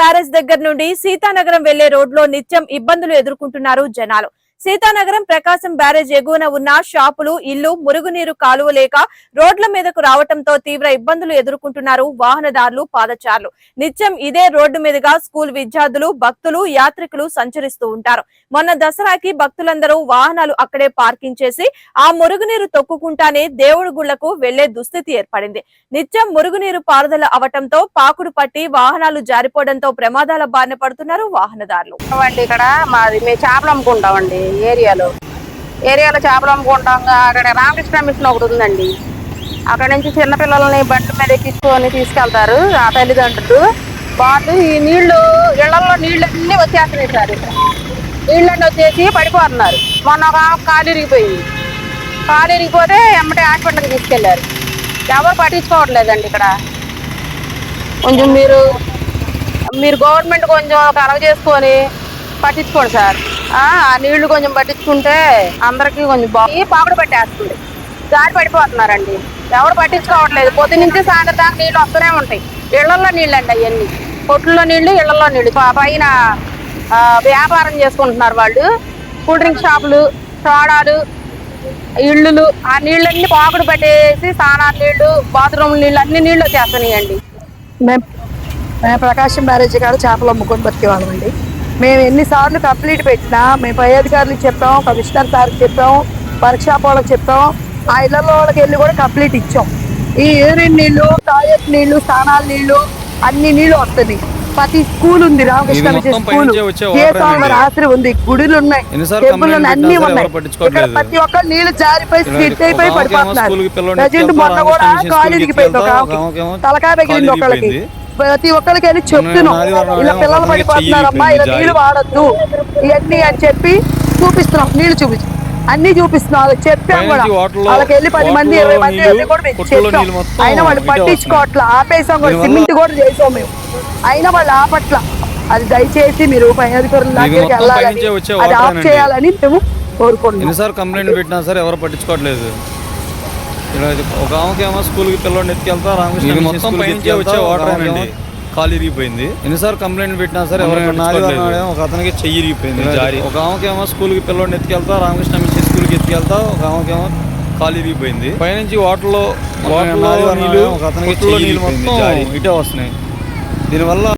Barrage దగ్గర నుండి సీతానగరం వెళ్ళే రోడ్లో నిత్యం ఇబ్బందులు ఎదుర్కొంటున్నారు జనాలు. సీతానగరం ప్రకాశం బ్యారేజ్ ఎగువన ఉన్న షాపులు ఇల్లు మురుగునీరు కాలువ లేక రోడ్ల మీదకు రావటంతో తీవ్ర ఇబ్బందులు ఎదుర్కొంటున్నారు వాహనదారులు పాదచారులు. నిత్యం ఇదే రోడ్డు మీదుగా స్కూల్ విద్యార్థులు భక్తులు యాత్రికులు సంచరిస్తూ ఉంటారు. మొన్న దసరాకి భక్తులందరూ వాహనాలు అక్కడే పార్కింగ్ చేసి ఆ మురుగునీరు తొక్కుకుంటానే దేవుడి గుళ్ళకు వెళ్ళే దుస్థితి ఏర్పడింది. నిత్యం మురుగునీరు పారుదల అవటంతో పాకుడు పట్టి వాహనాలు జారిపోవడంతో ప్రమాదాల బారిన పడుతున్నారు వాహనదారులు. ఇక్కడ మాది మేము చేపలు అమ్ముకుంటామండి. ఏరియాలో. ఏరియాలో చేపలు అమ్ముకుంటాం అక్కడ రామకృష్ణ మిషన్ ఒకటి ఉందండి. అక్కడ నుంచి చిన్నపిల్లల్ని బండ్ల మీద ఎక్కించుకొని తీసుకెళ్తారు ఆ తల్లిదండ్రులు. వాళ్ళు ఈ నీళ్ళు ఇళ్ళలో నీళ్ళు అన్నీ వచ్చేస్తున్నాయి సార్. ఇక్కడ నీళ్ళన్నీ వచ్చేసి పడిపోతున్నారు. మొన్న ఒక కాలు ఇరిగిపోయింది. కాలు ఇరిగిపోతే ఎమ్మటే హాస్పిటల్కి తీసుకెళ్ళారు. ఎవరు పట్టించుకోవట్లేదండి ఇక్కడ. కొంచెం మీరు మీరు గవర్నమెంట్ కొంచెం కలవ చేసుకొని పట్టించుకోండి సార్. ఆ నీళ్ళు కొంచెం పట్టించుకుంటే అందరికి కొంచెం బాగుంది పాకుడు పట్టేస్తుంది. జారి పడిపోతున్నారండి. ఎవరు పట్టించుకోవట్లేదు. పొద్దు నుంచి సాయంత్రం దాకా నీళ్ళు వస్తూనే ఉంటాయి. ఇళ్ళలో నీళ్ళు అండి అవన్నీ. కొట్లలో నీళ్ళు ఇళ్ళలో నీళ్ళు. పైన వ్యాపారం చేసుకుంటున్నారు వాళ్ళు. కూల్ డ్రింక్ షాపులు సోడాలు ఇళ్ళు ఆ నీళ్ళన్నీ పాకుడు పట్టేసి స్నానాలు నీళ్ళు బాత్రూమ్ నీళ్ళు అన్ని నీళ్ళు వచ్చేస్తున్నాయండి. మేము మేము ప్రకాశం బ్యారేజ్ కాడ చేపలు అమ్ముకొని బతికేవాళ్ళం అండి మేము ఎన్నిసార్లు కంప్లీట్ పెట్టినా మేము పై అధికారులకు చెప్పాం కమిషనర్ సార్కి చెప్పాం వర్క్ షాప్ వాళ్ళకి చెప్పాం ఆ ఇళ్ళలో వాళ్ళకి వెళ్ళి కూడా కంప్లీట్ ఇచ్చాం. ఈ యూరిన్ నీళ్ళు టాయిలెట్ నీళ్ళు స్నానాల నీళ్ళు అన్ని నీళ్ళు వస్తున్నాయి ప్రతి స్కూల్ ఉంది రామకృష్ణ మొత్తం స్కూల్. అండి. రాత్రి ఉంది గుడులు ఉన్నాయి టెంపుల్ అన్ని ఉన్నాయి. ఇక్కడ ప్రతి ఒక్క నీళ్ళు జారిపోయి స్కిట్ అయిపోయి పడిపోతున్నారు. ప్రజెంట్ మొన్న కూడా రామకృష్ణ కాలు స్కూల్కి ఇరిగిపోయింది ఒక తలకాయ పగిలింది ఒకళ్ళకి. ప్రతి ఒక్కరికి వెళ్ళి చెప్తున్నాం. ఇలా పిల్లలు పడిపోతున్నారమ్మా ఇలా నీళ్ళు వాడద్దు ఇవన్నీ అని చెప్పి చూపిస్తున్నాం. నీళ్ళు చూపించి అన్ని చూపిస్తున్నాం వాళ్ళకి చెప్పాం కూడా. వాళ్ళకి వెళ్ళి పది మంది ఇరవై మంది నీళ్ళు, వెళ్ళి కూడా మేము కొట్టులో చెప్పాం. అయినా వాళ్ళు పట్టించుకోవట్లా ఆపేసాం కూడా. సిమెంట్ కూడా చేసాం మేము. అయినా వాళ్ళు ఆపట్ల. అది దయచేసి మీరు పై అధికారుల దగ్గరికి వెళ్ళాలని అది ఆఫ్. చేయాలని మేము కోరుకుంటున్నాం. ఎన్నిసార్లు కంప్లైంట్ పెట్టినా సరే ఎవరు పట్టించుకోవట్లేదు. ఒక ఆమెకేమో స్కూల్కి పిల్లోడిని ఎత్తుకెళ్తా రామకృష్ణ మొత్తం ఎత్తుకెళ్తా, వచ్చే వాటర్ అండి. కాలు ఇరిగిపోయింది. ఎన్నిసార్లు కంప్లైంట్ పెట్టినా సరే ఒక అతనికి చెయ్యి ఇరిగిపోయింది జారి. ఒక ఆమెకేమో స్కూల్కి పిల్లోడిని ఎత్తుకెళ్తా రామకృష్ణ మిషన్ స్కూల్కి ఎత్తుకెళ్తా ఒక ఆమెకేమో కాలు ఇరిగిపోయింది. పైనుంచి వాటర్లో వాటర్లో ఆదివారం నీళ్ళు నీళ్ళు మొత్తం. ఇటే వస్తున్నాయి. దీనివల్ల